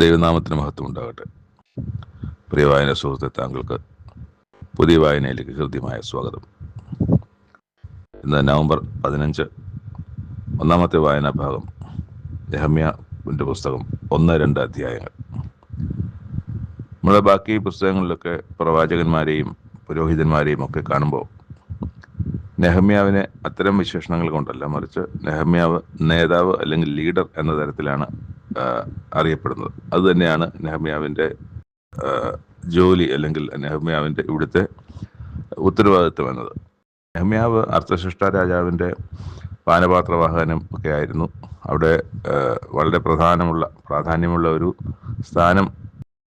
ദൈവനാമത്തിന് മഹത്വം ഉണ്ടാകട്ടെ. പ്രിയ വായന സുഹൃത്തെ താങ്കൾക്ക് പുതിയ വായനയിലേക്ക് ഹൃദ്യമായ സ്വാഗതം. ഇന്ന് നവംബർ പതിനഞ്ച് ഒന്നാമത്തെ വായനാ ഭാഗം യഹമ്യാവിന്റെ പുസ്തകം ഒന്ന് രണ്ട് അധ്യായങ്ങൾ. നമ്മുടെ ബാക്കി പുസ്തകങ്ങളിലൊക്കെ പ്രവാചകന്മാരെയും പുരോഹിതന്മാരെയും ഒക്കെ കാണുമ്പോൾ നെഹമ്യാവിനെ അത്തരം വിശേഷണങ്ങൾ കൊണ്ടല്ല മറിച്ച് നെഹമ്യാവ് നേതാവ് അല്ലെങ്കിൽ ലീഡർ എന്ന തരത്തിലാണ് അറിയപ്പെടുന്നത്. അതുതന്നെയാണ് നെഹമ്യാവിന്റെ ജോലി അല്ലെങ്കിൽ നെഹമ്യാവിന്റെ ഇവിടുത്തെ ഉത്തരവാദിത്വം എന്നത്. നെഹമ്യാവ് അർത്ഥശിഷ്ട രാജാവിന്റെ പാനപാത്രവാഹനം ഒക്കെ ആയിരുന്നു. അവിടെ വളരെ പ്രധാനമുള്ള പ്രാധാന്യമുള്ള ഒരു സ്ഥാനം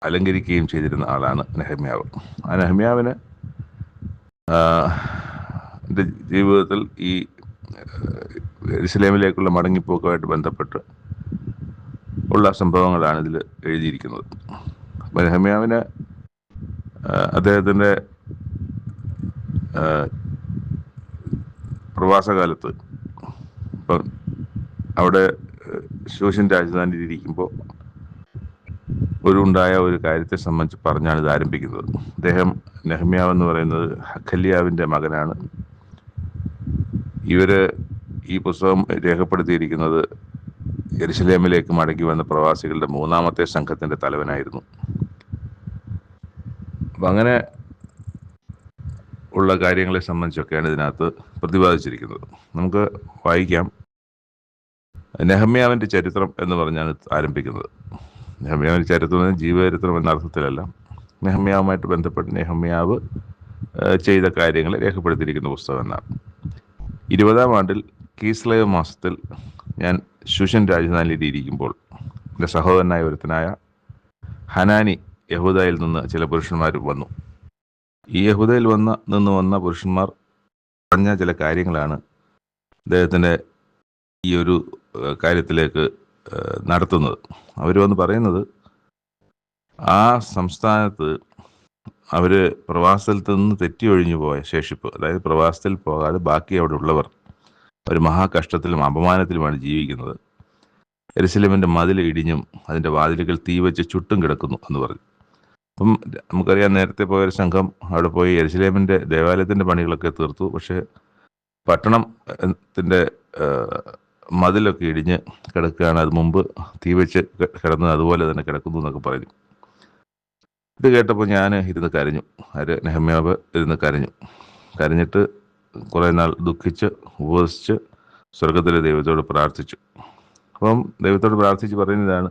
അലങ്കരിക്കുകയും ചെയ്തിരുന്ന ആളാണ് നെഹമ്യാവ്. ആ നെഹമ്യാവിന് എന്റെ ജീവിതത്തിൽ ഈ ഇസ്ലേമിലേക്കുള്ള മടങ്ങിപ്പോക്കുമായിട്ട് ബന്ധപ്പെട്ട് ഉള്ള സംഭവങ്ങളാണ് ഇതിൽ എഴുതിയിരിക്കുന്നത്. ആ, അദ്ദേഹത്തിന്റെ പ്രവാസകാലത്ത് ഇപ്പം അവിടെ ശൂഷൻ രാജധാനിയിൽ ഇരിക്കുമ്പോൾ ഒരു ഉണ്ടായ ഒരു കാര്യത്തെ സംബന്ധിച്ച് പറഞ്ഞാണ് ഇത് ആരംഭിക്കുന്നത്. അദ്ദേഹം നെഹമ്യാവ് എന്ന് പറയുന്നത് ഹഖല്യാവിന്റെ മകനാണ്. ഇവർ ഈ പുസ്തകം രേഖപ്പെടുത്തിയിരിക്കുന്നത് എരുസലേമിലേക്ക് മടങ്ങി വന്ന പ്രവാസികളുടെ മൂന്നാമത്തെ സംഘത്തിന്റെ തലവനായിരുന്നു. അപ്പം അങ്ങനെ ഉള്ള കാര്യങ്ങളെ സംബന്ധിച്ചൊക്കെയാണ് ഇതിനകത്ത് പ്രതിപാദിച്ചിരിക്കുന്നത്. നമുക്ക് വായിക്കാം. നെഹമ്യാവിന്റെ ചരിത്രം എന്ന് പറഞ്ഞാണ് ആരംഭിക്കുന്നത്. നെഹമ്യാവിന്റെ ചരിത്രം ജീവചരിത്രം എന്ന അർത്ഥത്തിലല്ല. നെഹമ്യാവുമായിട്ട് ബന്ധപ്പെട്ട് നെഹമ്യാവ് ചെയ്ത കാര്യങ്ങളെ രേഖപ്പെടുത്തിയിരിക്കുന്ന പുസ്തകം എന്നാണ്. ഇരുപതാം ആണ്ടിൽ കീസ്ലയ മാസത്തിൽ ഞാൻ ശുഷൻ രാജധാനിയിൽ ഇരിക്കുമ്പോൾ എന്റെ സഹോദരനായ ഒരുത്തനായ ഹനാനി യഹൂദയിൽ നിന്ന് ചില പുരുഷന്മാർ വന്നു. ഈ യഹൂദയിൽ വന്ന നിന്ന് വന്ന പുരുഷന്മാർ പറഞ്ഞ ചില കാര്യങ്ങളാണ് അദ്ദേഹത്തിന്റെ ഈ ഒരു കാര്യത്തിലേക്ക് നടത്തുന്നത്. അവർ വന്ന് പറയുന്നത് ആ സംസ്ഥാനത്ത് അവർ പ്രവാസത്തിൽ നിന്ന് തെറ്റി ഒഴിഞ്ഞു പോയ ശേഷിപ്പ് അതായത് പ്രവാസത്തിൽ പോകാതെ ബാക്കി അവിടെ ഉള്ളവർ ഒരു മഹാകഷ്ടത്തിലും അപമാനത്തിലുമാണ് ജീവിക്കുന്നത്. എരുസലേമിന്റെ മതിൽ ഇടിഞ്ഞും അതിന്റെ വാതിലുകൾ തീ വെച്ച് ചുട്ടും കിടക്കുന്നു എന്ന് പറഞ്ഞു. അപ്പം നമുക്കറിയാം നേരത്തെ പോയ ഒരു സംഘം അവിടെ പോയി എരുസലേമിന്റെ ദേവാലയത്തിന്റെ പണികളൊക്കെ തീർത്തു. പക്ഷേ പട്ടണം ഏഹ്, ത്തിന്റെ ഏഹ്, മതിലൊക്കെ ഇടിഞ്ഞ് കിടക്കുകയാണ്. അത് മുമ്പ് തീ വെച്ച് കിടന്ന് അതുപോലെ തന്നെ കിടക്കുന്നു എന്നൊക്കെ പറഞ്ഞു. ഇത് കേട്ടപ്പോൾ ഞാൻ ഇരുന്ന് കരഞ്ഞു. ആര്? നെഹമ്യാവ് ഇരുന്ന് കരഞ്ഞു. കരഞ്ഞിട്ട് കുറേ നാൾ ദുഃഖിച്ച് ഉപവസിച്ച് സ്വർഗത്തിലെ ദൈവത്തോട് പ്രാർത്ഥിച്ചു. അപ്പം ദൈവത്തോട് പ്രാർത്ഥിച്ച് പറയുന്നതാണ്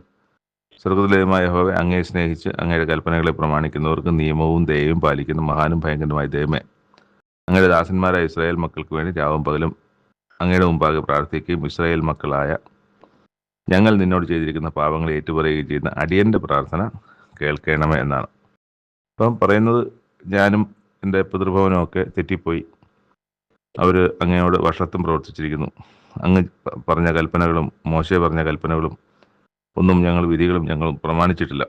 സ്വർഗത്തിലെ ദൈവമായ ഹോവ അങ്ങയെ സ്നേഹിച്ച് അങ്ങയുടെ കൽപ്പനകളെ പ്രമാണിക്കുന്നവർക്ക് നിയമവും ദയവും പാലിക്കുന്ന മഹാനും ഭയങ്കരമായ ദൈവമേ അങ്ങയുടെ ദാസന്മാരായ ഇസ്രായേൽ മക്കൾക്ക് വേണ്ടി രാവും പകലും അങ്ങയുടെ മുമ്പാകെ പ്രാർത്ഥിക്കുകയും ഇസ്രായേൽ മക്കളായ ഞങ്ങൾ നിന്നോട് ചെയ്തിരിക്കുന്ന പാപങ്ങളെ ഏറ്റുപറയുകയും ചെയ്യുന്ന അടിയന്റെ പ്രാർത്ഥന കേൾക്കണമേ എന്നാണ്. അപ്പം പറയുന്നത് ഞാനും എന്റെ പിതൃഭവനും ഒക്കെ തെറ്റിപ്പോയി. അവർ അങ്ങയോട് വർഷത്തും പ്രവർത്തിച്ചിരിക്കുന്നു. അങ്ങ് പറഞ്ഞ കൽപ്പനകളും മോശയെ പറഞ്ഞ കൽപ്പനകളും ഒന്നും ഞങ്ങൾ വിധികളും ഞങ്ങൾ പ്രമാണിച്ചിട്ടില്ല.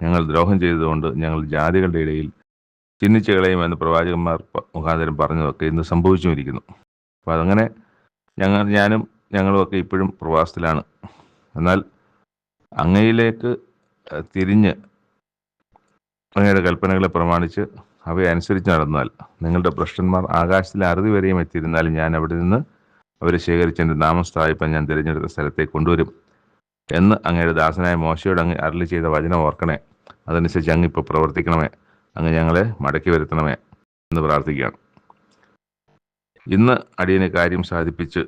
ഞങ്ങൾ ദ്രോഹം ചെയ്തതുകൊണ്ട് ഞങ്ങൾ ജാതികളുടെ ഇടയിൽ ചിഹ്നിച്ച് കളയുമെന്ന് പ്രവാചകന്മാർ മുഖാന്തരം പറഞ്ഞതൊക്കെ ഇന്ന് സംഭവിച്ചുമിരിക്കുന്നു അപ്പോൾ അതങ്ങനെ ഞങ്ങൾ ഞാനും ഞങ്ങളുമൊക്കെ ഇപ്പോഴും പ്രവാസത്തിലാണ്. എന്നാൽ അങ്ങയിലേക്ക് തിരിഞ്ഞ് അങ്ങയുടെ കൽപ്പനകളെ പ്രമാണിച്ച് അവയെ അനുസരിച്ച് നടന്നാൽ. നിങ്ങളുടെ ഭ്രഷ്ടന്മാർ ആകാശത്തിലെ അറുതി വരെയും എത്തിയിരുന്നാലും ഞാൻ അവിടെ നിന്ന് അവരെ ശേഖരിച്ച് എന്റെ നാമം സ്ഥാപിപ്പാൻ ഞാൻ തിരഞ്ഞെടുത്ത സ്ഥലത്തേക്ക് കൊണ്ടുവരും എന്ന് അങ്ങയുടെ ദാസനായ മോശയോട് അങ്ങ് അരളി ചെയ്ത വചനം ഓർക്കണേ അതനുസരിച്ച് അങ്ങ് ഇപ്പോൾ പ്രവർത്തിക്കണമേ. അങ്ങ് ഞങ്ങളെ മടക്കി വരുത്തണമേ എന്ന് പ്രാർത്ഥിക്കുകയാണ്. ഇന്ന് അടിയനെ കാര്യം സാധിപ്പിച്ച്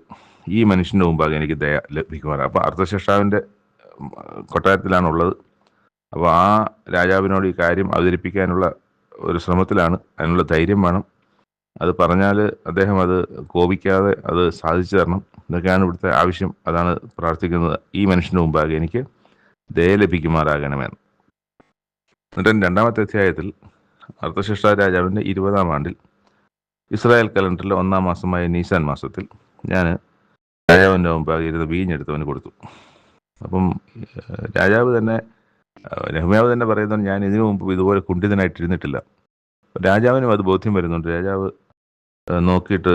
ഈ മനുഷ്യന്റെ മുമ്പാകെ എനിക്ക് ദയ ലഭിക്കുമാറാണ്. അപ്പോൾ അർത്ഥശിഷ്ടാവിന്റെ കൊട്ടാരത്തിലാണുള്ളത്. അപ്പോൾ ആ രാജാവിനോട് ഈ കാര്യം അവതരിപ്പിക്കാനുള്ള ഒരു ശ്രമത്തിലാണ്. അതിനുള്ള ധൈര്യം വേണം. അത് പറഞ്ഞാൽ അദ്ദേഹം അത് കോപിക്കാതെ അത് സാധിച്ചു തരണം. ഇതൊക്കെയാണ് ഇവിടുത്തെ ആവശ്യം. അതാണ് പ്രാർത്ഥിക്കുന്നത്. ഈ മനുഷ്യന് മുമ്പാകെ എനിക്ക് ദയ ലഭിക്കുമാറാകണമെന്ന് എന്നിട്ട് രണ്ടാമത്തെ അധ്യായത്തിൽ അർത്ഥശിഷ്ട രാജാവിന്റെ ഇരുപതാം ആണ്ടിൽ ഇസ്രായേൽ കലണ്ടറിലെ ഒന്നാം മാസമായ നീസാൻ മാസത്തിൽ ഞാൻ രാജാവിന്റെ മുമ്പാകെ ഇരുന്ന് വീഞ്ഞെടുത്തവന് കൊടുത്തു. അപ്പം രാജാവ് തന്നെ ഏഹ്, നെഹ്മ്യാവ് തന്നെ പറയുന്നത് ഞാൻ ഇതിനു മുമ്പ് ഇതുപോലെ കുണ്ഠിതനായിട്ടിരുന്നിട്ടില്ല രാജാവിനും അത് ബോധ്യം വരുന്നുണ്ട്. രാജാവ് നോക്കിയിട്ട്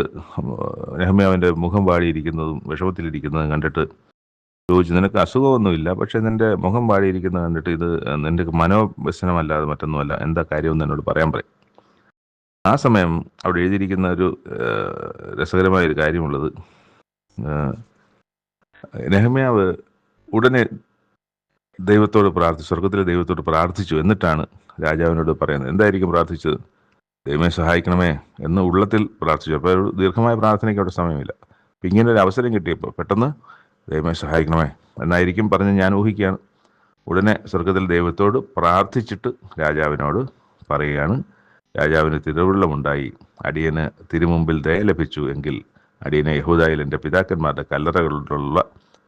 നെഹമ്യാവിന്റെ മുഖം വാടിയിരിക്കുന്നതും വിഷമത്തിലിരിക്കുന്നതും കണ്ടിട്ട് ചോദിച്ചു നിനക്ക് അസുഖമൊന്നുമില്ല? പക്ഷേ നിന്റെ മുഖം വാടിയിരിക്കുന്നത് കണ്ടിട്ട് ഇത് നിന്റെ മനോവ്യസനമല്ലാതെ മറ്റൊന്നുമല്ല. എന്താ കാര്യമെന്ന് എന്നോട് പറയാൻ പറയും. ആ സമയം അവിടെ എഴുതിയിരിക്കുന്ന ഒരു രസകരമായ ഒരു കാര്യമുള്ളത് രഹമ്യാവ് ഉടനെ ദൈവത്തോട് പ്രാർത്ഥിച്ചു സ്വർഗത്തിലെ ദൈവത്തോട് പ്രാർത്ഥിച്ചു എന്നിട്ടാണ് രാജാവിനോട് പറയുന്നത്. എന്തായിരിക്കും പ്രാർത്ഥിച്ചത്? ദൈവമേ സഹായിക്കണമേ എന്ന് ഉള്ളത്തിൽ പ്രാർത്ഥിച്ചു. അപ്പോൾ ഒരു ദീർഘമായ പ്രാർത്ഥനയ്ക്ക് അവിടെ സമയമില്ല. അപ്പം ഇങ്ങനെ ഒരു അവസരം കിട്ടിയപ്പോൾ പെട്ടെന്ന് ദൈവമേ സഹായിക്കണമേ എന്നായിരിക്കും പറഞ്ഞ് ഞാൻ ഊഹിക്കുകയാണ്. ഉടനെ സ്വർഗത്തിൽ ദൈവത്തോട് പ്രാർത്ഥിച്ചിട്ട് രാജാവിനോട് പറയുകയാണ്. രാജാവിന് തിരുവുള്ളമുണ്ടായി. അടിയന് തിരുമുമ്പിൽ ദയ ലഭിച്ചു എങ്കിൽ അടിയനെ യഹൂദായിൽ എന്റെ പിതാക്കന്മാരുടെ കല്ലറകളിലുള്ള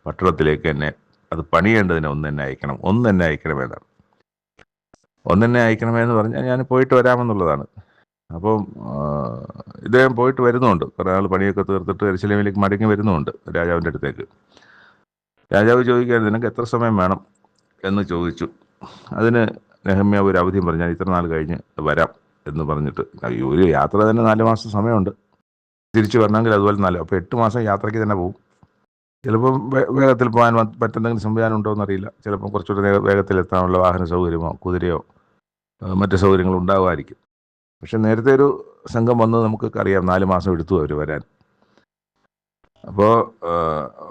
പട്ടണത്തിലേക്ക് എന്നെ അത് പണിയേണ്ടതിന് ഒന്ന് തന്നെ അയക്കണം ഒന്ന് എന്നെ അയക്കണമെന്നാണ് ഒന്നെന്നെ അയക്കണമെന്ന് പറഞ്ഞാൽ ഞാൻ പോയിട്ട് വരാമെന്നുള്ളതാണ്. അപ്പം ഇദ്ദേഹം പോയിട്ട് വരുന്നുണ്ട്. കുറേ ആൾ പണിയൊക്കെ തീർത്തിട്ട് എരിശിലേമിലേക്ക് മടങ്ങി വരുന്നുണ്ട് രാജാവിന്റെ അടുത്തേക്ക്. രാജാവ് ചോദിക്കുകയാണ് നിനക്ക് എത്ര സമയം വേണം? എന്ന് ചോദിച്ചു. അതിന് നെഹമ്യ ഒരു അവധിയും പറഞ്ഞാൽ ഇത്ര നാൾ കഴിഞ്ഞ് വരാം എന്ന് പറഞ്ഞിട്ട്. ഒരു യാത്ര തന്നെ നാല് മാസം സമയമുണ്ട്. തിരിച്ചു വരണമെങ്കിൽ അതുപോലെ നാല് അപ്പോൾ എട്ട് മാസം യാത്രയ്ക്ക് തന്നെ പോകും. ചിലപ്പം വേഗത്തിൽ പോകാൻ പറ്റുന്നെങ്കിലും സംവിധാനം ഉണ്ടോ എന്നറിയില്ല ചിലപ്പം കുറച്ചുകൂടി വേഗത്തിൽ എത്താനുള്ള വാഹന സൗകര്യമോ കുതിരയോ മറ്റു സൗകര്യങ്ങളോ ഉണ്ടാകുമായിരിക്കും പക്ഷെ നേരത്തെ ഒരു സംഘം വന്ന് നമുക്ക് അറിയാം നാല് മാസം എടുത്തു അവർ വരാൻ. അപ്പോൾ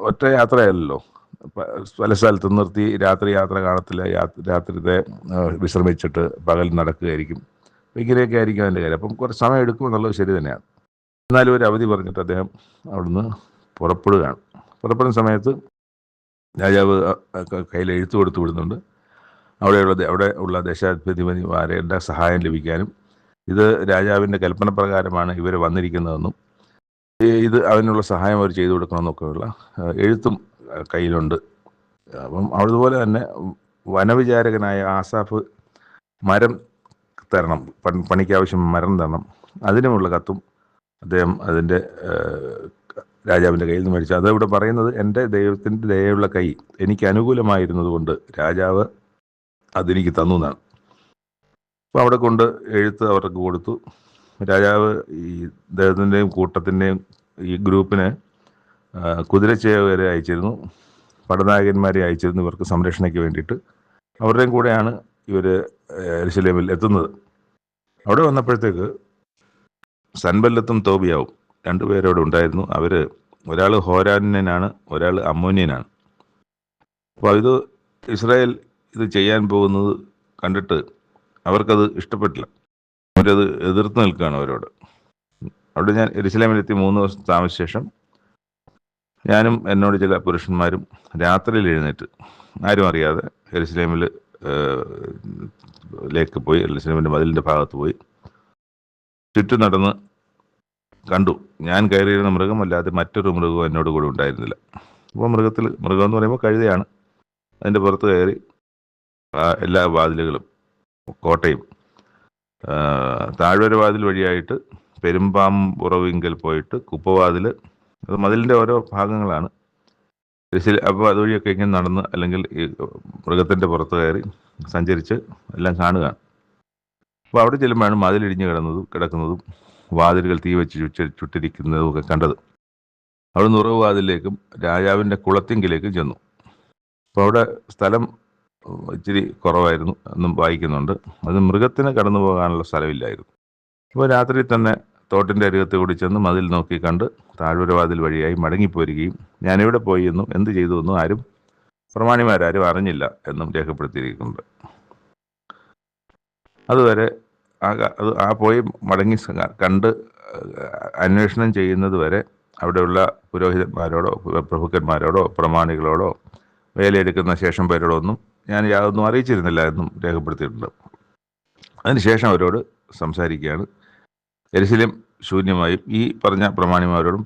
ഒറ്റ യാത്രയല്ലോ പല സ്ഥലത്ത് നിർത്തി രാത്രി യാത്ര കാണത്തില്ല. രാത്രിത്തെ വിശ്രമിച്ചിട്ട് പകൽ നടക്കുകയായിരിക്കും. ഇങ്ങനെയൊക്കെ ആയിരിക്കും അതിന്റെ കാര്യം. അപ്പം കുറച്ച് സമയം എടുക്കുമെന്നുള്ളത് ശരി തന്നെയാണ്. എന്നാലും ഒരു അവധി പറഞ്ഞിട്ട് അദ്ദേഹം അവിടുന്ന് പുറപ്പെടുകയാണ്. പുറപ്പെടുന്ന സമയത്ത് രാജാവ് കയ്യിൽ എഴുത്തു കൊടുത്തു വിടുന്നുണ്ട്. അവിടെയുള്ള അവിടെ ഉള്ള ദേശാധിപതിമാരുടെ സഹായം ലഭിക്കാനും ഇത് രാജാവിന്റെ കൽപ്പന പ്രകാരമാണ് ഇവർ വന്നിരിക്കുന്നതെന്നും ഇത് അവനുള്ള സഹായം അവർ ചെയ്തു കൊടുക്കണമെന്നൊക്കെയുള്ള എഴുത്തും കയ്യിലുണ്ട്. അപ്പം അതുപോലെ തന്നെ വനവിചാരകനായ ആസാഫ് മരം തരണം പണിക്കാവശ്യം മരം തരണം അതിനുമുള്ള കത്തും അദ്ദേഹം അതിന്റെ രാജാവിന്റെ കയ്യിൽ നിന്ന് മേടിച്ചു അതവിടെ പറയുന്നത് എന്റെ ദൈവത്തിന്റെ ദയയുള്ള കൈ എനിക്ക് അനുകൂലമായിരുന്നതുകൊണ്ട് രാജാവ് അതെനിക്ക് തന്നു എന്നാണ്. അപ്പോൾ അവിടെ കൊണ്ട് എഴുത്ത് അവർക്ക് കൊടുത്തു. രാജാവ് ഈ ദൈവത്തിന്റെയും കൂട്ടത്തിന്റെയും ഈ ഗ്രൂപ്പിന് കുതിരച്ചേവരെ അയച്ചിരുന്നു. പടനായകന്മാരെ അയച്ചിരുന്നു ഇവർക്ക് സംരക്ഷണയ്ക്ക് വേണ്ടിയിട്ട്. അവരുടെയും കൂടെയാണ് ഇവർ എരിശലേമിൽ എത്തുന്നത്. അവിടെ വന്നപ്പോഴത്തേക്ക് സൻബല്ലത്തും തോബിയാവും. രണ്ടുപേരവിടെ ഉണ്ടായിരുന്നു. അവർ ഒരാൾ ഹോരാനിനാണ് ഒരാൾ അമോനിയനാണ് അപ്പോൾ ഇത് ഇസ്രായേൽ ഇത് ചെയ്യാൻ പോകുന്നത് കണ്ടിട്ട് അവർക്കത് ഇഷ്ടപ്പെട്ടില്ല. അവരത് എതിർത്ത് നിൽക്കുകയാണ് അവരോട്. അവിടെ ഞാൻ എരുസലേമിലെത്തി മൂന്ന് ദിവസം താമസിച്ച ശേഷം ഞാനും എന്നോട് ചില പുരുഷന്മാരും രാത്രിയിൽ എഴുന്നേറ്റ് ആരും അറിയാതെ എരുസലേമിൽ ലേക്ക് പോയി എരുസലേമിന്റെ മതിലിന്റെ ഭാഗത്ത് പോയി ചുറ്റും നടന്ന് കണ്ടു. ഞാൻ കയറിയിരുന്ന മൃഗം അല്ലാതെ മറ്റൊരു മൃഗവും എന്നോട് കൂടെ ഉണ്ടായിരുന്നില്ല. അപ്പോൾ മൃഗത്തിൽ മൃഗം എന്ന് പറയുമ്പോൾ കഴുതയാണ്. അതിന്റെ പുറത്ത് കയറി എല്ലാ വാതിലുകളും കോട്ടയും താഴ്വര വാതിൽ വഴിയായിട്ട് പെരുമ്പാമ്പുറവിങ്കൽ പോയിട്ട് കുപ്പവാതിൽ അത് മതിലിന്റെ ഓരോ ഭാഗങ്ങളാണ്. അപ്പോൾ അതുവഴിയൊക്കെ ഇങ്ങനെ നടന്ന് അല്ലെങ്കിൽ ഈ മൃഗത്തിന്റെ പുറത്ത് കയറി സഞ്ചരിച്ച് എല്ലാം കാണുക അപ്പോൾ അവിടെ ചെല്ലുമ്പോഴാണ് മതിലിടിഞ്ഞ് കിടന്നതും കിടക്കുന്നതും വാതിലുകൾ തീ വെച്ച് ചുറ്റ ചുട്ടിരിക്കുന്നതുമൊക്കെ കണ്ടത്. അവിടെ നിറവ് വാതിലേക്കും രാജാവിന്റെ കുളത്തിങ്കിലേക്കും ചെന്നു. അപ്പോൾ അവിടെ സ്ഥലം ഇച്ചിരി കുറവായിരുന്നു എന്നും വായിക്കുന്നുണ്ട്. അത് മൃഗത്തിന് കടന്നു പോകാനുള്ള സ്ഥലമില്ലായിരുന്നു. അപ്പോൾ രാത്രി തന്നെ തോട്ടിന്റെ അരികത്ത് കൂടി ചെന്ന് മതിൽ നോക്കി കണ്ട് താഴ്വര വാതിൽ വഴിയായി മടങ്ങിപ്പോരുകയും ഞാനിവിടെ പോയി എന്നും എന്ത് ചെയ്തു എന്നും ആരും പ്രമാണിമാരാരും അറിഞ്ഞില്ല എന്നും രേഖപ്പെടുത്തിയിരിക്കുന്നുണ്ട്. അതുവരെ ആ ആ പോയി മടങ്ങി കണ്ട് അന്വേഷണം ചെയ്യുന്നത് വരെ അവിടെയുള്ള പുരോഹിതന്മാരോടോ പ്ര- പ്രഭുക്കന്മാരോടോ പ്രമാണികളോടോ വേലയെടുക്കുന്ന ശേഷം പേരോടോ ഒന്നും ഞാൻ യാതൊന്നും അറിയിച്ചിരുന്നില്ല എന്നും രേഖപ്പെടുത്തിയിട്ടുണ്ട്. അതിനുശേഷം അവരോട് സംസാരിക്കുകയാണ്. എരിശിലേം ശൂന്യമായും ഈ പറഞ്ഞ പ്രമാണിമാരോടും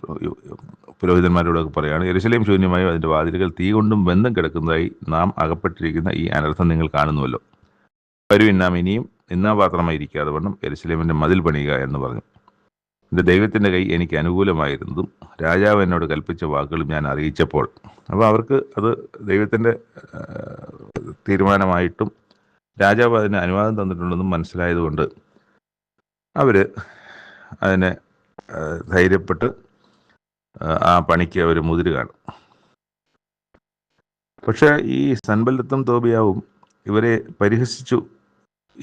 പുരോഹിതന്മാരോടൊക്കെ പറയുകയാണ് എരിശിലേം ശൂന്യമായും അതിന്റെ വാതിലുകൾ തീ കൊണ്ടും ബന്ധം കിടക്കുന്നതായി നാം അകപ്പെട്ടിരിക്കുന്ന ഈ അനർത്ഥം നിങ്ങൾ കാണുന്നുവല്ലോ. വരുവിൻ നാം ഇനിയും നിന്നാപാത്രമായിരിക്കാതെ വണ്ണം എരുസലേമിന്റെ മതിൽ പണിയുക എന്ന് പറഞ്ഞു. എന്റെ ദൈവത്തിന്റെ കൈ എനിക്ക് അനുകൂലമായിരുന്നതും രാജാവ് എന്നോട് കൽപ്പിച്ച വാക്കുകളും ഞാൻ അറിയിച്ചപ്പോൾ. അപ്പോൾ അവർക്ക് അത് ദൈവത്തിന്റെ തീരുമാനമായിട്ടും രാജാവ് അതിന് അനുവാദം തന്നിട്ടുണ്ടെന്നും മനസ്സിലായതുകൊണ്ട് അവർ അതിനെ ധൈര്യപ്പെട്ട് ആ, പണിക്ക് അവർ മുതിര് കാണും. പക്ഷേ ഈ സൻബല്ലത്തും തോബിയാവും ഇവരെ പരിഹസിച്ചു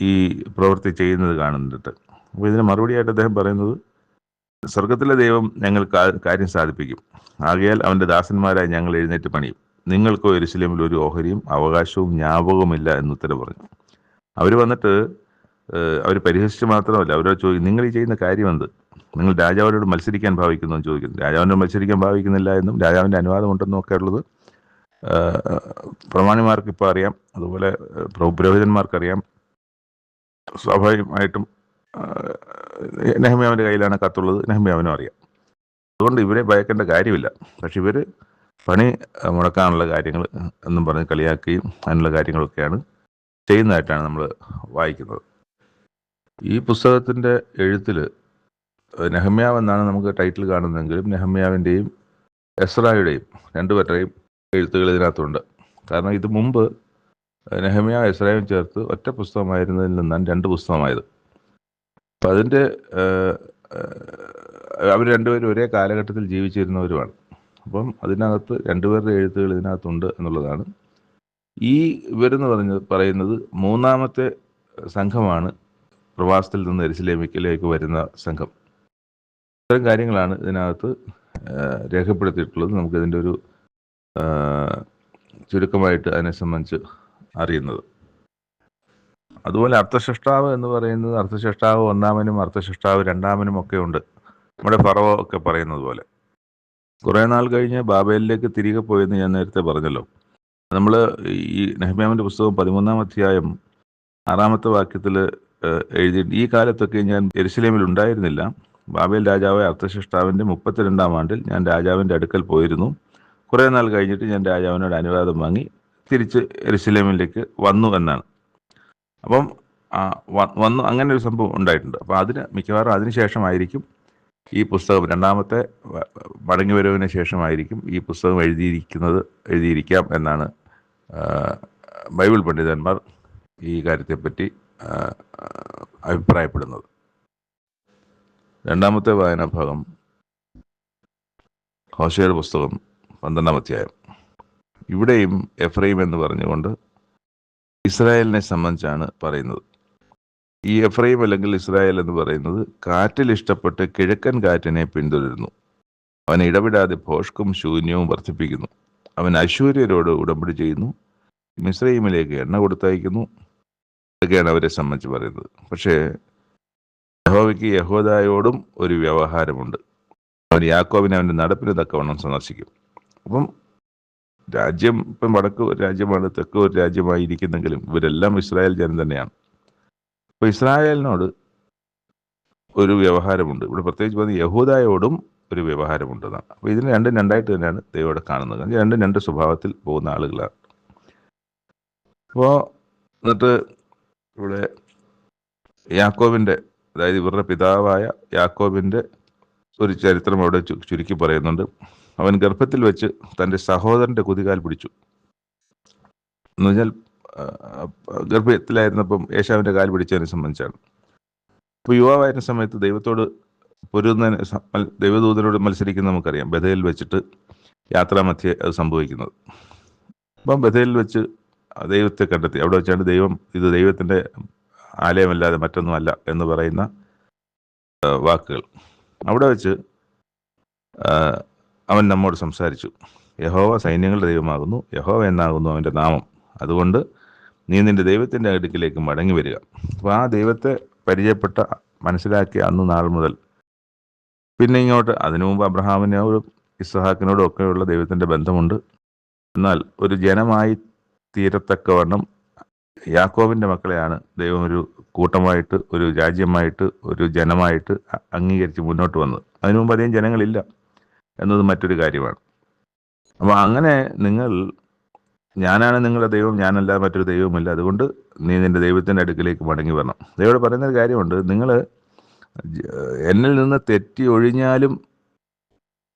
ഈ പ്രവൃത്തി ചെയ്യുന്നത് കാണുന്നുണ്ട്. അപ്പോൾ ഇതിന് മറുപടിയായിട്ട് അദ്ദേഹം പറയുന്നത് സ്വർഗത്തിലെ ദൈവം ഞങ്ങൾ കാര്യം സാധിപ്പിക്കും. ആകയാൽ അവന്റെ ദാസന്മാരായി ഞങ്ങൾ എഴുന്നേറ്റ് പണിയും. നിങ്ങൾക്കോ എരുസലേമിൽ ഒരു ഓഹരിയും അവകാശവും ജ്ഞാപകവുമില്ല എന്ന് ഉത്തരം പറഞ്ഞു. അവർ വന്നിട്ട് അവർ പരിഹസിച്ച് മാത്രമല്ല അവരോട് ചോദിക്കും നിങ്ങൾ ഈ ചെയ്യുന്ന കാര്യം എന്ത്? നിങ്ങൾ രാജാവിനോട് മത്സരിക്കാൻ ഭാവിക്കുന്നു എന്ന് ചോദിക്കുന്നു. രാജാവിനോട് മത്സരിക്കാൻ ഭാവിക്കുന്നില്ല എന്നും രാജാവിന്റെ അനുവാദം ഉണ്ടെന്നും ഒക്കെ ഉള്ളത് പ്രമാണിമാർക്ക് ഇപ്പോൾ അറിയാം. അതുപോലെ പുരോഹിതന്മാർക്കറിയാം. സ്വാഭാവികമായിട്ടും നെഹ്മിയാവിന്റെ കയ്യിലാണ് കത്തുള്ളത്. നെഹമ്യാവിനും അറിയാം. അതുകൊണ്ട് ഇവരെ ഭയക്കേണ്ട കാര്യമില്ല. പക്ഷെ ഇവർ പണി മുടക്കാനുള്ള കാര്യങ്ങൾ എന്നും പറഞ്ഞ് കളിയാക്കുകയും അതിനുള്ള കാര്യങ്ങളൊക്കെയാണ് ചെയ്യുന്നതായിട്ടാണ് നമ്മൾ വായിക്കുന്നത്. ഈ പുസ്തകത്തിന്റെ എഴുത്തിൽ നെഹമ്യാവ് എന്നാണ് നമുക്ക് ടൈറ്റിൽ കാണുന്നതെങ്കിലും നെഹമ്യാവിന്റെയും എസ്രായുടെയും രണ്ടുപേരുടെയും എഴുത്തുകൾ ഇതിനകത്തുണ്ട്. കാരണം ഇത് മുമ്പ് നെഹമ്യ ഇസ്രായേലും ചേർത്ത് ഒറ്റ പുസ്തകമായിരുന്നതിൽ നിന്നാണ് രണ്ട് പുസ്തകമായത്. അപ്പം അതിന്റെ അവർ രണ്ടുപേരും ഒരേ കാലഘട്ടത്തിൽ ജീവിച്ചിരുന്നവരുമാണ്. അപ്പം അതിനകത്ത് രണ്ടുപേരുടെ എഴുത്തുകൾ ഇതിനകത്തുണ്ട് എന്നുള്ളതാണ്. ഈ ഇവരെന്ന് പറഞ്ഞ പറയുന്നത് മൂന്നാമത്തെ സംഘമാണ് പ്രവാസത്തിൽ നിന്ന് എരിശിലേമിക്കലേക്ക് വരുന്ന സംഘം. ഇത്തരം കാര്യങ്ങളാണ് ഇതിനകത്ത് രേഖപ്പെടുത്തിയിട്ടുള്ളത്. നമുക്കിതിന്റെ ഒരു ചുരുക്കമായിട്ട് അതിനെ സംബന്ധിച്ച് അറിയുന്നത്. അതുപോലെ അർത്ഥശിഷ്ടാവ് എന്ന് പറയുന്നത് അർത്ഥശിഷ്ടാവ് ഒന്നാമനും അർത്ഥശിഷ്ടാവ് രണ്ടാമനും ഒക്കെ ഉണ്ട്. നമ്മുടെ ഫറവോ ഒക്കെ പറയുന്നത് പോലെ. കുറേ നാൾ കഴിഞ്ഞ് ബാബേലിലേക്ക് തിരികെ പോയെന്ന് ഞാൻ നേരത്തെ പറഞ്ഞല്ലോ. നമ്മൾ ഈ നെഹ്മ്യാമിന്റെ പുസ്തകം പതിമൂന്നാം അധ്യായം ആറാമത്തെ വാക്യത്തിൽ എഴുതി ഈ കാലത്തൊക്കെ ഞാൻ എരുസലേമിൽ ഉണ്ടായിരുന്നില്ല. ബാബേൽ രാജാവായ അർത്ഥശിഷ്ടാവിന്റെ മുപ്പത്തിരണ്ടാം ആണ്ടിൽ ഞാൻ രാജാവിന്റെ അടുക്കൽ പോയിരുന്നു. കുറേ നാൾ കഴിഞ്ഞിട്ട് ഞാൻ രാജാവിനോട് അനുവാദം വാങ്ങി. തിരിച്ച് എരുസലേമിലേക്ക് വന്നു എന്നാണ്. അപ്പം വന്നു അങ്ങനെ ഒരു സംഭവം ഉണ്ടായിട്ടുണ്ട്. അപ്പോൾ അതിന് മിക്കവാറും അതിന് ശേഷമായിരിക്കും ഈ പുസ്തകം രണ്ടാമത്തെ മടങ്ങി വരവിന് ശേഷമായിരിക്കും ഈ പുസ്തകം എഴുതിയിരിക്കുന്നത് എഴുതിയിരിക്കാം എന്നാണ് ബൈബിൾ പണ്ഡിതന്മാർ ഈ കാര്യത്തെപ്പറ്റി അഭിപ്രായപ്പെടുന്നത്. രണ്ടാമത്തെ വായനാഭാഗം ഹോശയുടെ പുസ്തകം പന്ത്രണ്ടാം അധ്യായം. ഇവിടെയും എഫ്രൈം എന്ന് പറഞ്ഞുകൊണ്ട് ഇസ്രായേലിനെ സംബന്ധിച്ചാണ് പറയുന്നത്. ഈ എഫ്രൈം അല്ലെങ്കിൽ ഇസ്രായേൽ എന്ന് പറയുന്നത് കാറ്റിൽ ഇഷ്ടപ്പെട്ട് കിഴക്കൻ കാറ്റിനെ പിന്തുടരുന്നു. അവൻ ഇടപെടാതെ ഭോഷ്കും ശൂന്യവും വർദ്ധിപ്പിക്കുന്നു. അവൻ അശൂര്യരോട് ഉടമ്പടി ചെയ്യുന്നു. മിസ്രൈമിലേക്ക് എണ്ണ കൊടുത്തയക്കുന്നു. അതൊക്കെയാണ് അവരെ സംബന്ധിച്ച് പറയുന്നത്. പക്ഷേ യഹോവയ്ക്ക് യഹോദായോടും ഒരു വ്യവഹാരമുണ്ട്. അവൻ യാക്കോബിനെ അവന്റെ നടപ്പിന് തക്കവണ്ണം സന്ദർശിക്കും. അപ്പം രാജ്യം ഇപ്പം വടക്ക് ഒരു രാജ്യമാണ് തെക്ക് ഒരു രാജ്യമായിരിക്കുന്നെങ്കിലും ഇവരെല്ലാം ഇസ്രായേൽ ജനം തന്നെയാണ്. അപ്പോൾ ഇസ്രായേലിനോട് ഒരു വ്യവഹാരമുണ്ട്. ഇവിടെ പ്രത്യേകിച്ച് പറഞ്ഞ യഹൂദായോടും ഒരു വ്യവഹാരമുണ്ട് എന്നാണ് അപ്പോൾ ഇതിന് രണ്ടും രണ്ടായിട്ട് തന്നെയാണ് ദൈവം കാണുന്നത്. രണ്ടും രണ്ട് സ്വഭാവത്തിൽ പോകുന്ന ആളുകളാണ്. അപ്പോൾ എന്നിട്ട് ഇവിടെ യാക്കോബിന്റെ അതായത് ഇവരുടെ പിതാവായ യാക്കോബിന്റെ ഒരു ചരിത്രം അവിടെ ചുരുക്കി പറയുന്നുണ്ട്. അവൻ ഗർഭത്തിൽ വെച്ച് തന്റെ സഹോദരന്റെ കുതികാൽ പിടിച്ചു. എന്ന് പറഞ്ഞാൽ ആ, ഗർഭത്തിലായിരുന്നപ്പം യേശാവിന്റെ കാൽ പിടിച്ചതിനെ സംബന്ധിച്ചാണ്. അപ്പോൾ യുവാവായിരുന്ന സമയത്ത് ദൈവത്തോട് പൊരുന്നതിന് ദൈവദൂതനോട് മത്സരിക്കുന്ന നമുക്കറിയാം. ബഥയിൽ വെച്ചിട്ട് യാത്രാമധ്യേ അത് സംഭവിക്കുന്നത്. അപ്പം ബഥയിൽ വെച്ച് ദൈവത്തെ കണ്ടെത്തി. അവിടെ വെച്ചാണ് ദൈവം ഇത് ദൈവത്തിന്റെ ആലയമല്ലാതെ മറ്റൊന്നുമല്ല എന്ന് പറയുന്ന വാക്കുകൾ. അവിടെ വെച്ച് അവൻ നമ്മോട് സംസാരിച്ചു. യഹോവ സൈന്യങ്ങളുടെ ദൈവമാകുന്നു. യഹോവ എന്നാകുന്നു അവന്റെ നാമം. അതുകൊണ്ട് നീ നിന്റെ ദൈവത്തിന്റെ അടുക്കിലേക്ക് മടങ്ങി വരിക. അപ്പോൾ ആ ദൈവത്തെ പരിചയപ്പെട്ട മനസ്സിലാക്കിയ അന്ന് നാൾ മുതൽ പിന്നെ ഇങ്ങോട്ട് അതിനു മുമ്പ് അബ്രഹാമിനോടും ഇസ്ഹാക്കിനോടും ഒക്കെയുള്ള ദൈവത്തിന്റെ ബന്ധമുണ്ട്. എന്നാൽ ഒരു ജനമായി തീരത്തക്കവണ്ണം യാക്കോബിന്റെ മക്കളെയാണ് ദൈവം ഒരു കൂട്ടമായിട്ട് ഒരു രാജ്യമായിട്ട് ഒരു ജനമായിട്ട് അംഗീകരിച്ച് മുന്നോട്ട് വന്നത്. അതിനു മുമ്പ് അധികം ജനങ്ങളില്ല. എന്നത് മറ്റൊരു കാര്യമാണ്. അപ്പോൾ അങ്ങനെ നിങ്ങൾ ഞാനാണ് നിങ്ങളുടെ ദൈവം ഞാനല്ല മറ്റൊരു ദൈവമില്ല അതുകൊണ്ട് നീ നിന്റെ ദൈവത്തിന്റെ അടുക്കിലേക്ക് മടങ്ങി വരണം. ദൈവോട് പറയുന്ന ഒരു കാര്യമുണ്ട് നിങ്ങൾ എന്നിൽ നിന്ന് തെറ്റി ഒഴിഞ്ഞാലും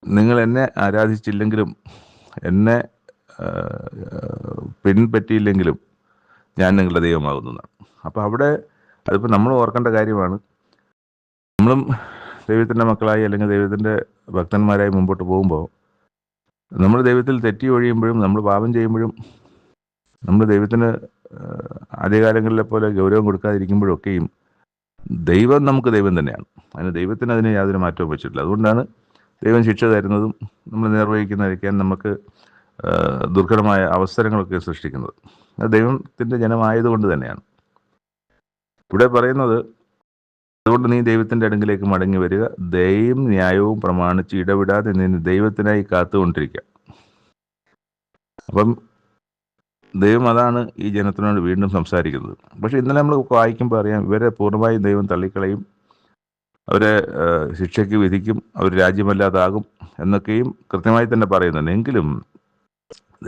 നിങ്ങൾ എന്നെ ആരാധിച്ചില്ലെങ്കിലും എന്നെ പിൻപറ്റിയില്ലെങ്കിലും ഞാൻ നിങ്ങളുടെ ദൈവമാകുന്നതാണ് അപ്പോൾ അവിടെ അതിപ്പോൾ നമ്മൾ ഓർക്കേണ്ട കാര്യമാണ്. നമ്മളും ദൈവത്തിന്റെ മക്കളായി അല്ലെങ്കിൽ ദൈവത്തിന്റെ ഭക്തന്മാരായി മുമ്പോട്ട് പോകുമ്പോൾ നമ്മൾ ദൈവത്തിൽ തെറ്റി ഒഴിയുമ്പോഴും നമ്മൾ പാപം ചെയ്യുമ്പോഴും നമ്മൾ ദൈവത്തിന് ആദ്യകാലങ്ങളിലെ പോലെ ഗൗരവം കൊടുക്കാതിരിക്കുമ്പോഴൊക്കെയും ദൈവം നമുക്ക് ദൈവം തന്നെയാണ്. അതിന് ദൈവത്തിന് അതിന് യാതൊരു മാറ്റവും വെച്ചിട്ടില്ല. അതുകൊണ്ടാണ് ദൈവം ശിക്ഷ തരുന്നതും നമ്മൾ നിർവഹിക്കുന്നതായിരിക്കാൻ നമുക്ക് ദുർഘടമായ അവസരങ്ങളൊക്കെ സൃഷ്ടിക്കുന്നത്. ദൈവത്തിന്റെ ജനമായതുകൊണ്ട് തന്നെയാണ്. ഇവിടെ പറയുന്നത് അതുകൊണ്ട് നീ ദൈവത്തിന്റെ അടുങ്കിലേക്ക് മടങ്ങി വരിക. ദയയും ന്യായവും പ്രമാണിച്ച് ഇടവിടാതെ നീ ദൈവത്തിനായി കാത്തുകൊണ്ടിരിക്കുക അപ്പം ദൈവം അതാണ് ഈ ജനത്തിനോട് വീണ്ടും സംസാരിക്കുന്നത്. പക്ഷെ ഇന്നലെ നമ്മൾ വായിക്കുമ്പോൾ അറിയാം ഇവരെ പൂർണമായും ദൈവം തള്ളിക്കളയും അവരെ ശിക്ഷയ്ക്ക് വിധിക്കും അവർ രാജ്യമല്ലാതാകും എന്നൊക്കെയും കൃത്യമായി തന്നെ പറയുന്നുണ്ട്. എങ്കിലും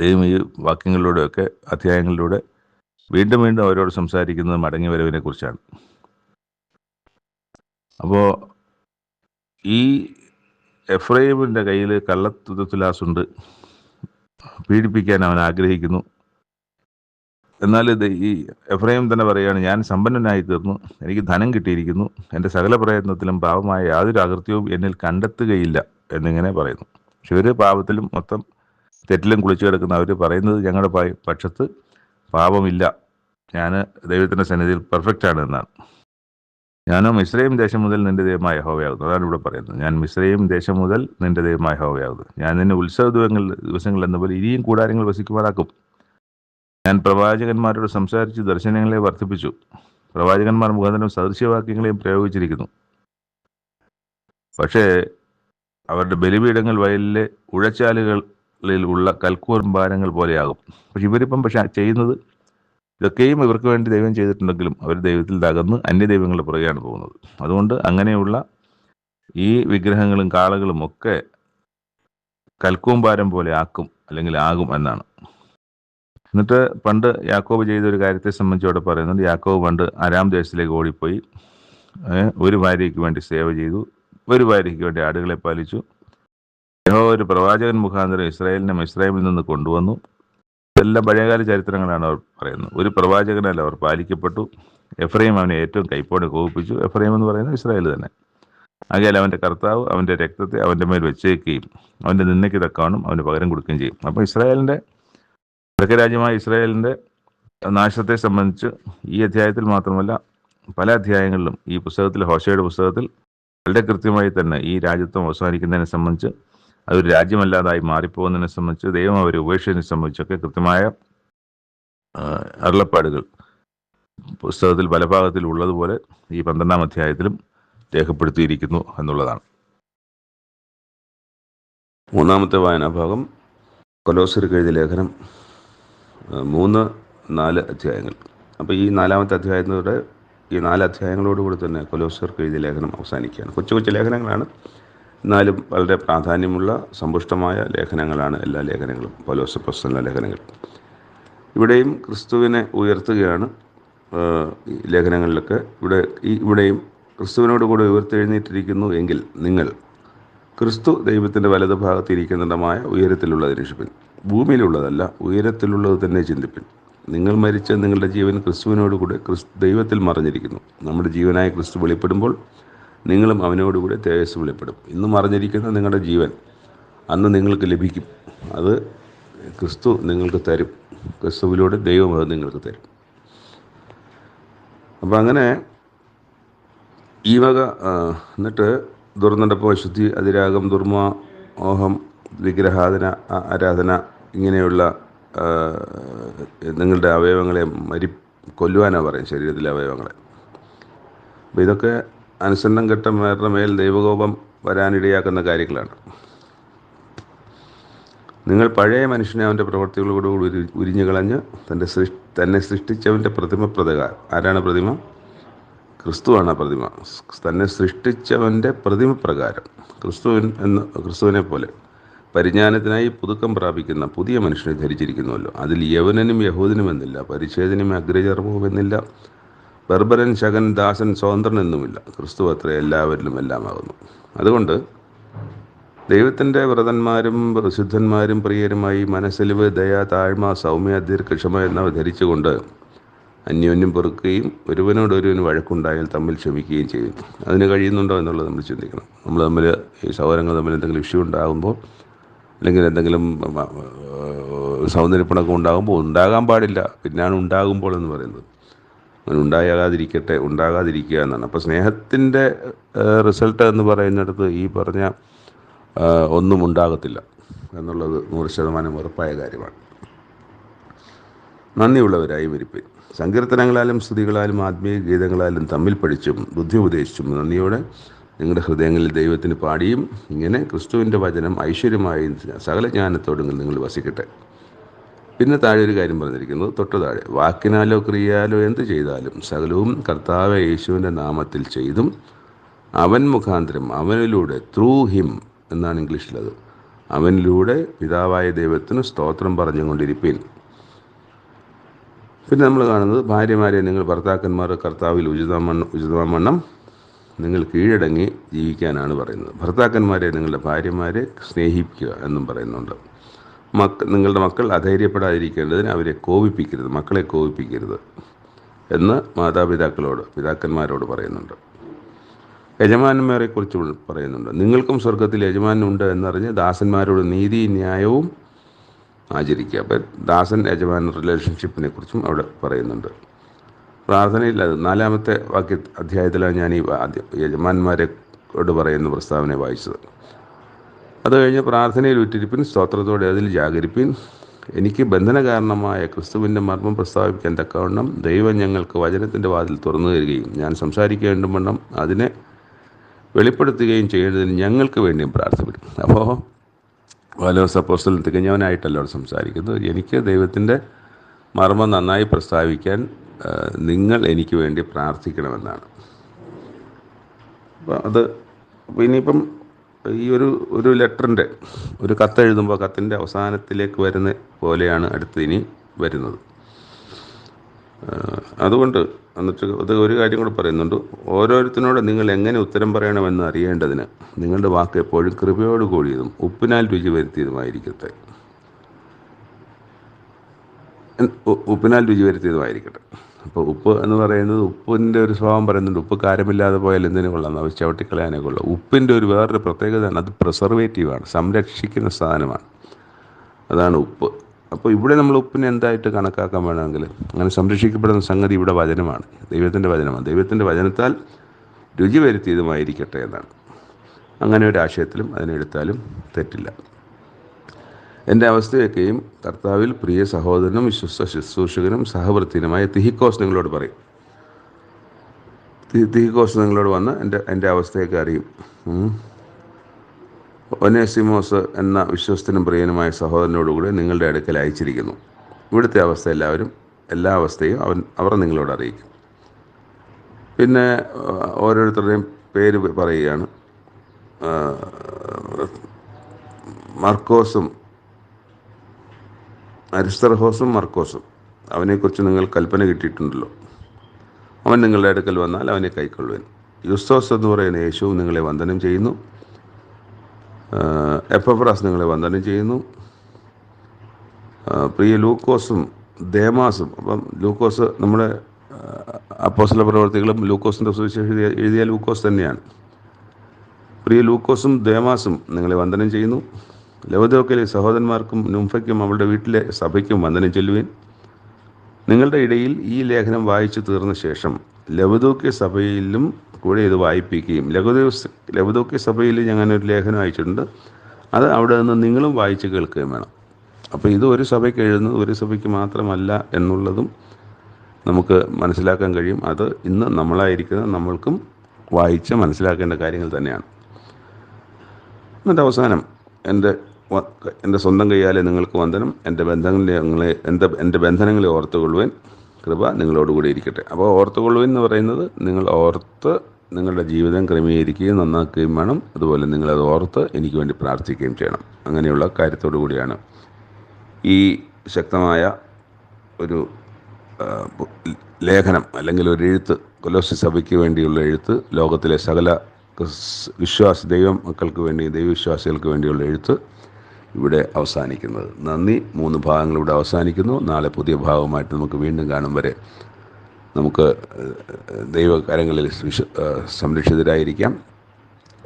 ദൈവം ഈ വാക്യങ്ങളിലൂടെയൊക്കെ അധ്യായങ്ങളിലൂടെ വീണ്ടും വീണ്ടും അവരോട് സംസാരിക്കുന്നത് മടങ്ങി വരവിനെ കുറിച്ചാണ് അപ്പോൾ ഈ എഫ്രൈമിന്റെ കയ്യിൽ കള്ളത്തുലാസുണ്ട് പീഡിപ്പിക്കാൻ അവൻ ആഗ്രഹിക്കുന്നു. എന്നാൽ ഇത് ഈ എഫ്രൈം തന്നെ പറയുകയാണ് ഞാൻ സമ്പന്നനായി തീർന്നു. എനിക്ക് ധനം കിട്ടിയിരിക്കുന്നു. എന്റെ സകല പ്രയത്നത്തിലും പാപമായ യാതൊരു അകൃത്യവും എന്നിൽ കണ്ടെത്തുകയില്ല എന്നിങ്ങനെ പറയുന്നു. പക്ഷെ ഇവർ പാപത്തിലും മൊത്തം തെറ്റിലും കുളിച്ചു കിടക്കുന്ന അവർ പറയുന്നത് ഞങ്ങളുടെ പക്ഷത്ത് പാപമില്ല. ഞാൻ ദൈവത്തിന്റെ സന്നിധിയിൽ പെർഫെക്റ്റ് ആണ് എന്നാണ്. ഞാനോ മിശ്രയും ദേശം മുതൽ നിന്റെ ദൈവമായ ഹോവയാകുന്നു അതാണ് ഇവിടെ പറയുന്നത്. ഞാൻ മിശ്രയും ദേശം മുതൽ നിന്റെ ദൈവമായ ഹോവയാകുന്നു ഞാൻ നിന്നെ ഉത്സവ ദിവസങ്ങൾ ദിവസങ്ങൾ എന്ന പോലെ ഇനിയും കൂടാരങ്ങൾ വസിക്കുമാറാക്കും. ഞാൻ പ്രവാചകന്മാരോട് സംസാരിച്ച് ദർശനങ്ങളെ വർദ്ധിപ്പിച്ചു. പ്രവാചകന്മാർ മുഖാന്തരം സദൃശ്യവാക്യങ്ങളെയും പ്രയോഗിച്ചിരിക്കുന്നു. പക്ഷേ അവരുടെ ബലിപീഠങ്ങൾ വയലിലെ ഉഴച്ചാലുകളിൽ ഉള്ള കൽക്കൂർഭാരങ്ങൾ പോലെയാകും. പക്ഷെ ഇവരിപ്പം പക്ഷെ ചെയ്യുന്നത് ഇതൊക്കെയും ഇവർക്ക് വേണ്ടി ദൈവം ചെയ്തിട്ടുണ്ടെങ്കിലും അവർ ദൈവത്തിൽ തകർന്ന് അന്യദൈവങ്ങളുടെ പുറകെയാണ് പോകുന്നത്. അതുകൊണ്ട് അങ്ങനെയുള്ള ഈ വിഗ്രഹങ്ങളും കാളകളും ഒക്കെ കൽക്കൂമ്പാരം പോലെ ആക്കും അല്ലെങ്കിൽ ആകും എന്നാണ്. എന്നിട്ട് പണ്ട് യാക്കോബ് ചെയ്ത ഒരു കാര്യത്തെ സംബന്ധിച്ച് അവിടെ പറയുന്നുണ്ട്. യാക്കോബ് പണ്ട് അരാം ദേശത്തിലേക്ക് ഓടിപ്പോയി. ഒരു ഭാര്യയ്ക്ക് വേണ്ടി സേവ ചെയ്തു. ഒരു ഭാര്യയ്ക്ക് വേണ്ടി ആടുകളെ പാലിച്ചു. ഒരു പ്രവാചകൻ മുഖാന്തരം ഇസ്രായേലിനെ ഇസ്രായേലിൽ നിന്ന് കൊണ്ടുവന്നു. ഇതെല്ലാം പഴയകാല ചരിത്രങ്ങളാണ് അവർ പറയുന്നത്. ഒരു പ്രവാചകനല്ല അവർ പാലിക്കപ്പെട്ടു. എഫ്രൈം അവനെ ഏറ്റവും കൈപ്പോടെ കോപിപ്പിച്ചു. എഫ്രൈം എന്ന് പറയുന്നത് ഇസ്രായേൽ തന്നെ. ആകയാൽ അവന്റെ കർത്താവ് അവന്റെ രക്തത്തെ അവന്റെ മേൽ വെച്ചേക്കുകയും അവന്റെ നിന്നയ്ക്ക് തക്കാണും അവന് പകരം കൊടുക്കുകയും ചെയ്യും. അപ്പോൾ ഇസ്രായേലിന്റെ രാജ്യമായ ഇസ്രായേലിന്റെ നാശത്തെ സംബന്ധിച്ച് ഈ അധ്യായത്തിൽ മാത്രമല്ല പല അധ്യായങ്ങളിലും ഈ പുസ്തകത്തിൽ ഹോഷയുടെ പുസ്തകത്തിൽ വളരെ കൃത്യമായി തന്നെ ഈ രാജ്യത്വം അവസാനിക്കുന്നതിനെ സംബന്ധിച്ച് അതൊരു രാജ്യമല്ലാതായി മാറിപ്പോകുന്നതിനെ സംബന്ധിച്ച് ദൈവം അവരെ ഉപേക്ഷിച്ചതിനെ സംബന്ധിച്ചൊക്കെ കൃത്യമായ അരുളപ്പാടുകൾ. പുസ്തകത്തിൽ പല ഭാഗത്തിൽ ഉള്ളതുപോലെ ഈ പന്ത്രണ്ടാം അധ്യായത്തിലും രേഖപ്പെടുത്തിയിരിക്കുന്നു എന്നുള്ളതാണ്. മൂന്നാമത്തെ വായനാഭാഗം കൊലോസർക്ക് എഴുതിയ ലേഖനം മൂന്ന് നാല് അധ്യായങ്ങൾ. അപ്പോൾ ഈ നാലാമത്തെ അധ്യായത്തിലൂടെ ഈ നാല് അധ്യായങ്ങളോടുകൂടി തന്നെ കൊലോസർക്ക് എഴുതിയ ലേഖനം അവസാനിക്കുകയാണ്. കൊച്ചു കൊച്ചു ലേഖനങ്ങളാണ്. എന്നാലും വളരെ പ്രാധാന്യമുള്ള സമ്പുഷ്ടമായ ലേഖനങ്ങളാണ് എല്ലാ ലേഖനങ്ങളും പൗലോസ് പ്രസന്ന ലേഖനങ്ങൾ. ഇവിടെയും ക്രിസ്തുവിനെ ഉയർത്തുകയാണ് ലേഖനങ്ങളിലൊക്കെ. ഇവിടെ ഈ ഇവിടെയും ക്രിസ്തുവിനോട് കൂടെ ഉയർത്തെഴുന്നേറ്റിരിക്കുന്നു എങ്കിൽ നിങ്ങൾ ക്രിസ്തു ദൈവത്തിന്റെ വലതു ഭാഗത്ത് ഇരിക്കുന്നിടമായ ഉയരത്തിലുള്ളത് രക്ഷിപ്പിൻ. ഭൂമിയിലുള്ളതല്ല ഉയരത്തിലുള്ളത് തന്നെ ചിന്തിപ്പിൻ. നിങ്ങൾ മരിച്ച നിങ്ങളുടെ ജീവൻ ക്രിസ്തുവിനോടുകൂടെ ക്രിസ് ദൈവത്തിൽ മറിഞ്ഞിരിക്കുന്നു. നമ്മുടെ ജീവനായ ക്രിസ്തു വെളിപ്പെടുമ്പോൾ നിങ്ങളും അവനോടുകൂടെ തേജസ് വെളിപ്പെടും. ഇന്ന് മറഞ്ഞിരിക്കുന്ന നിങ്ങളുടെ ജീവൻ അന്ന് നിങ്ങൾക്ക് ലഭിക്കും. അത് ക്രിസ്തു നിങ്ങൾക്ക് തരും. ക്രിസ്തുവിലൂടെ ദൈവം അത് നിങ്ങൾക്ക് തരും. അപ്പം അങ്ങനെ ഈ വക എന്നിട്ട് ദുർനടപ്പ് അശുദ്ധി അതിരാഗം ദുർമ മോഹം വിഗ്രഹാധന ആരാധന ഇങ്ങനെയുള്ള നിങ്ങളുടെ അവയവങ്ങളെ മരി കൊല്ലുവാനാണ് പറയും ശരീരത്തിലെ അവയവങ്ങളെ. അപ്പോൾ ഇതൊക്കെ അനുസരണം ഘട്ടം മേൽ ദൈവകോപം വരാനിടയാക്കുന്ന കാര്യങ്ങളാണ്. നിങ്ങൾ പഴയ മനുഷ്യനെ അവന്റെ പ്രവർത്തികളോട് ഉരി ഉരിഞ്ഞു കളഞ്ഞ് തന്റെ സൃഷ്ടി തന്നെ സൃഷ്ടിച്ചവന്റെ പ്രതിമ പ്രകാരം ആരാണ് പ്രതിമ? ക്രിസ്തുവാണ് പ്രതിമ. തന്നെ സൃഷ്ടിച്ചവന്റെ പ്രതിമ പ്രകാരം. ക്രിസ്തുവിൻ എന്ന് ക്രിസ്തുവിനെ പോലെ പരിജ്ഞാനത്തിനായി പുതുക്കം പ്രാപിക്കുന്ന പുതിയ മനുഷ്യനെ ധരിച്ചിരിക്കുന്നുവല്ലോ. അതിൽ യവനനും യഹൂദനും എന്നില്ല പരിച്ഛേദനും അഗ്രചർമ്മവും എന്നില്ല ബർബരൻ ശകൻ ദാസൻ സ്വതന്ത്രൻ എന്നുമില്ല. ക്രിസ്തു അത്ര എല്ലാവരിലും എല്ലാമാകുന്നു. അതുകൊണ്ട് ദൈവത്തിന്റെ വ്രതന്മാരും പ്രസിദ്ധന്മാരും പ്രിയരുമായി മനസ്സലിവ് ദയ താഴ്മ സൗമ്യ ദീർഘക്ഷമ എന്നിവ ധരിച്ചുകൊണ്ട് അന്യോന്യം പൊറുക്കുകയും ഒരുവനോട് ഒരുവന് വഴക്കുണ്ടായാൽ തമ്മിൽ ക്ഷമിക്കുകയും ചെയ്യും. അതിന് കഴിയുന്നുണ്ടോ എന്നുള്ളത് നമ്മൾ ചിന്തിക്കണം. നമ്മൾ തമ്മിൽ ഈ സൗരങ്ങൾ തമ്മിൽ എന്തെങ്കിലും ഇഷ്യൂ ഉണ്ടാകുമ്പോൾ അല്ലെങ്കിൽ എന്തെങ്കിലും സൗന്ദര്യപ്പണക്കം ഉണ്ടാകുമ്പോൾ ഉണ്ടാകാൻ പാടില്ല. പിന്നാണ് ഉണ്ടാകുമ്പോൾ എന്ന് പറയുന്നത്. അങ്ങനെ ഉണ്ടാകാതിരിക്കട്ടെ ഉണ്ടാകാതിരിക്കുക എന്നാണ്. അപ്പോൾ സ്നേഹത്തിന്റെ റിസൾട്ട് എന്ന് പറയുന്നിടത്ത് ഈ പറഞ്ഞ ഒന്നും ഉണ്ടാകത്തില്ല എന്നുള്ളത് നൂറ് ശതമാനം ഉറപ്പായ കാര്യമാണ്. നന്ദിയുള്ളവരായി വരിപ്പേൻ സങ്കീർത്തനങ്ങളാലും സ്തുതികളാലും ആത്മീയ ഗീതങ്ങളാലും തമ്മിൽ പഠിച്ചും ബുദ്ധി ഉപദേശിച്ചും നന്ദിയോടെ നിങ്ങളുടെ ഹൃദയങ്ങളിൽ ദൈവത്തിന് പാടിയും ഇങ്ങനെ ക്രിസ്തുവിന്റെ വചനം ഐശ്വര്യമായും സകല ജ്ഞാനത്തോടും നിങ്ങൾ വസിക്കട്ടെ. പിന്നെ താഴെ ഒരു കാര്യം പറഞ്ഞിരിക്കുന്നത് തൊട്ട് താഴെ. വാക്കിനാലോ ക്രിയാലോ എന്ത് ചെയ്താലും സകലവും കർത്താവ് യേശുവിന്റെ നാമത്തിൽ ചെയ്തും അവൻ മുഖാന്തരം അവനിലൂടെ ത്രൂ ഹിം എന്നാണ് ഇംഗ്ലീഷിലത്. അവനിലൂടെ പിതാവായ ദൈവത്തിന് സ്തോത്രം പറഞ്ഞുകൊണ്ടിരിപ്പീൻ. പിന്നെ നമ്മൾ കാണുന്നത് ഭാര്യമാരെ നിങ്ങൾ ഭർത്താക്കന്മാർ കർത്താവിൽ ഉചിതമണ്ണം ഉചിതമണ്ണം നിങ്ങൾ കീഴടങ്ങി ജീവിക്കാനാണ് പറയുന്നത്. ഭർത്താക്കന്മാരെ നിങ്ങളുടെ ഭാര്യമാരെ സ്നേഹിക്കുക എന്നും പറയുന്നുണ്ട്. മക്ക നിങ്ങളുടെ മക്കൾ അധൈര്യപ്പെടാതിരിക്കേണ്ടതിന് അവരെ കോപിപ്പിക്കരുത് മക്കളെ കോപിപ്പിക്കരുത് എന്ന് മാതാപിതാക്കളോട് പിതാക്കന്മാരോട് പറയുന്നുണ്ട്. യജമാനന്മാരെക്കുറിച്ച് പറയുന്നുണ്ട്. നിങ്ങൾക്കും സ്വർഗത്തിൽ യജമാനുണ്ട് എന്നറിഞ്ഞ് ദാസന്മാരോട് നീതി ന്യായവും ആചരിക്കുക. അപ്പം ദാസൻ യജമാൻ റിലേഷൻഷിപ്പിനെ കുറിച്ചും അവിടെ പറയുന്നുണ്ട്. പ്രാർത്ഥനയിൽ അത് നാലാമത്തെ വാക്യ അധ്യായത്തിലാണ് ഞാൻ ഈ യജമാന്മാരെ കൊണ്ട് പറയുന്ന പ്രസ്താവന വായിച്ചത്. അത് കഴിഞ്ഞ് പ്രാർത്ഥനയിൽ ഉറ്റിരിപ്പിൻ സ്തോത്രത്തോടെ അതിൽ ജാഗരിപ്പിൻ. എനിക്ക് ബന്ധനകാരണമായ ക്രിസ്തുവിന്റെ മർമ്മം പ്രസ്താവിക്കാൻ തക്കവണ്ണം ദൈവം ഞങ്ങൾക്ക് വചനത്തിന്റെ വാതിൽ തുറന്നു തരികയും ഞാൻ സംസാരിക്കേണ്ട വണ്ണം അതിനെ വെളിപ്പെടുത്തുകയും ചെയ്യേണ്ടതിന് ഞങ്ങൾക്ക് വേണ്ടിയും പ്രാർത്ഥിക്കും അപ്പോൾ പൗലോസ് സപ്പോസ്റ്റൽ തികഞ്ഞവനായിട്ടല്ല സംസാരിക്കുന്നത്. എനിക്ക് ദൈവത്തിന്റെ മർമ്മം നന്നായി പ്രസ്താവിക്കാൻ നിങ്ങൾ എനിക്ക് വേണ്ടി പ്രാർത്ഥിക്കണമെന്നാണ്. അപ്പം അത് ഇനിയിപ്പം ഈ ഒരു ഒരു ലെറ്ററിന്റെ ഒരു കത്ത് എഴുതുമ്പോൾ കത്തിന്റെ അവസാനത്തിലേക്ക് വരുന്ന പോലെയാണ് അടുത്ത് ഇനി വരുന്നത്. അതുകൊണ്ട് എന്നിട്ട് അത് ഒരു കാര്യം കൂടെ പറയുന്നുണ്ട്. ഓരോരുത്തരോട് നിങ്ങൾ എങ്ങനെ ഉത്തരം പറയണമെന്ന് അറിയേണ്ടതിന് നിങ്ങളുടെ വാക്ക് എപ്പോഴും കൃപയോട് കൂടിയതും ഉപ്പിനാൽ രുചി വരുത്തിയതുമായിരിക്കട്ടെ. ഉപ്പിനാൽ രുചി വരുത്തിയതുമായിരിക്കട്ടെ. അപ്പോൾ ഉപ്പ് എന്ന് പറയുന്നത് ഉപ്പിന്റെ ഒരു സ്വഭാവം പറയുന്നുണ്ട്. ഉപ്പ് കാര്യമില്ലാതെ പോയാൽ എന്തിനു കൊള്ളാം? അത് ചവിട്ടിക്കളയാനേ കൊള്ളാം. ഉപ്പിന്റെ ഒരു വേറൊരു പ്രത്യേകതയാണ്. അത് പ്രിസർവേറ്റീവാണ് സംരക്ഷിക്കുന്ന സാധനമാണ്. അതാണ് ഉപ്പ്. അപ്പോൾ ഇവിടെ നമ്മൾ ഉപ്പിനെ എന്തായിട്ട് കണക്കാക്കാൻ വേണമെങ്കിൽ അങ്ങനെ സംരക്ഷിക്കപ്പെടുന്ന സംഗതി ഇവിടെ വചനമാണ്. ദൈവത്തിന്റെ വചനമാണ്. ദൈവത്തിന്റെ വചനത്താൽ രുചി വരുത്തിയതുമായിരിക്കട്ടെ എന്നാണ്. അങ്ങനെ ഒരു ആശയത്തിലും അതിനെടുത്താലും തെറ്റില്ല. എന്റെ അവസ്ഥയൊക്കെയും കർത്താവിൽ പ്രിയ സഹോദരനും വിശ്വസ്ത ശുശ്രൂഷകനും സഹവൃത്തിനുമായ തിഹിക്കോസ് നിങ്ങളോട് പറയും. തിഹിക്കോസ് നിങ്ങളോട് വന്ന് എന്റെ എന്റെ അവസ്ഥയൊക്കെ അറിയും. ഒനേസിമോസ് എന്ന വിശ്വസ്തനും പ്രിയനുമായ സഹോദരനോടുകൂടി നിങ്ങളുടെ അടുക്കൽ അയച്ചിരിക്കുന്നു. ഇവിടുത്തെ അവസ്ഥ എല്ലാവരും എല്ലാ അവസ്ഥയും അവൻ അവർ നിങ്ങളോട് അറിയിക്കും. പിന്നെ ഓരോരുത്തരുടെയും പേര് പറയുകയാണ്. മർക്കോസും അരിസ്തർഹോസും മർക്കോസും. അവനെക്കുറിച്ച് നിങ്ങൾ കൽപ്പന കിട്ടിയിട്ടുണ്ടല്ലോ. അവൻ നിങ്ങളുടെ അടുക്കൽ വന്നാൽ അവനെ കൈക്കൊള്ളുവൻ. യുസ്തോസ് എന്ന് പറയുന്ന യേശുവും നിങ്ങളെ വന്ദനം ചെയ്യുന്നു. എപ്പഫ്രാസ് നിങ്ങളെ വന്ദനം ചെയ്യുന്നു. പ്രിയ ലൂക്കോസും ദേമാസും അപ്പം ലൂക്കോസ് നമ്മുടെ അപ്പോസല പ്രവർത്തികളും ലൂക്കോസിന്റെ സുവിശേഷം എഴുതിയ ലൂക്കോസ് തന്നെയാണ്. പ്രിയ ലൂക്കോസും ദേമാസും നിങ്ങളെ വന്ദനം ചെയ്യുന്നു. ലവദോക്കിലെ സഹോദരന്മാർക്കും നുംഫയ്ക്കും അവളുടെ വീട്ടിലെ സഭയ്ക്കും വന്ദനം ചൊല്ലുവേൻ. നിങ്ങളുടെ ഇടയിൽ ഈ ലേഖനം വായിച്ചു തീർന്ന ശേഷം ലവദോക്യ സഭയിലും കൂടെ ഇത് വായിപ്പിക്കുകയും ലഘുദോസ് ലവദോക്യ സഭയിൽ ഞാൻ ഒരു ലേഖനം അയച്ചിട്ടുണ്ട്. അത് അവിടെ നിന്ന് നിങ്ങളും വായിച്ച് കേൾക്കുകയും വേണം. അപ്പോൾ ഇത് ഒരു സഭയ്ക്ക് എഴുതുന്നത് ഒരു സഭയ്ക്ക് മാത്രമല്ല എന്നുള്ളതും നമുക്ക് മനസ്സിലാക്കാൻ കഴിയും. അത് ഇന്ന് നമ്മളായിരിക്കുന്ന നമ്മൾക്കും വായിച്ച് മനസ്സിലാക്കേണ്ട കാര്യങ്ങൾ തന്നെയാണ്. എന്നിട്ട് അവസാനം എന്റെ എന്റെ സ്വന്തം കൈയാലെ നിങ്ങൾക്ക് വന്ദനം എന്റെ ബന്ധങ്ങളെ എന്റെ എന്റെ ബന്ധനങ്ങളെ ഓർത്തുകൊള്ളുവാൻ. കൃപ നിങ്ങളോടുകൂടി ഇരിക്കട്ടെ. അപ്പോൾ ഓർത്തുകൊള്ളുവാൻ എന്ന് പറയുന്നത് നിങ്ങൾ ഓർത്ത് നിങ്ങളുടെ ജീവിതം ക്രമീകരിക്കുകയും നന്നാക്കുകയും വേണം. അതുപോലെ നിങ്ങളത് ഓർത്ത് എനിക്ക് വേണ്ടി പ്രാർത്ഥിക്കുകയും ചെയ്യണം. അങ്ങനെയുള്ള കാര്യത്തോടു കൂടിയാണ്. ഈ ശക്തമായ ഒരു ലേഖനം അല്ലെങ്കിൽ ഒരു എഴുത്ത് കൊലോസി സഭയ്ക്ക് വേണ്ടിയുള്ള എഴുത്ത് ലോകത്തിലെ സകല വിശ്വാസ ദൈവ മക്കൾക്ക് വേണ്ടി ദൈവവിശ്വാസികൾക്ക് വേണ്ടിയുള്ള എഴുത്ത് ഇവിടെ അവസാനിക്കുന്നത്. നന്ദി. മൂന്ന് ഭാഗങ്ങൾ ഇവിടെ അവസാനിക്കുന്നു. നാളെ പുതിയ ഭാഗമായിട്ട് നമുക്ക് വീണ്ടും കാണും വരെ നമുക്ക് ദൈവകരങ്ങളിൽ സംരക്ഷിതരായിരിക്കാം.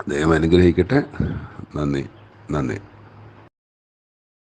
ദൈവം അനുഗ്രഹിക്കട്ടെ. നന്ദി. നന്ദി.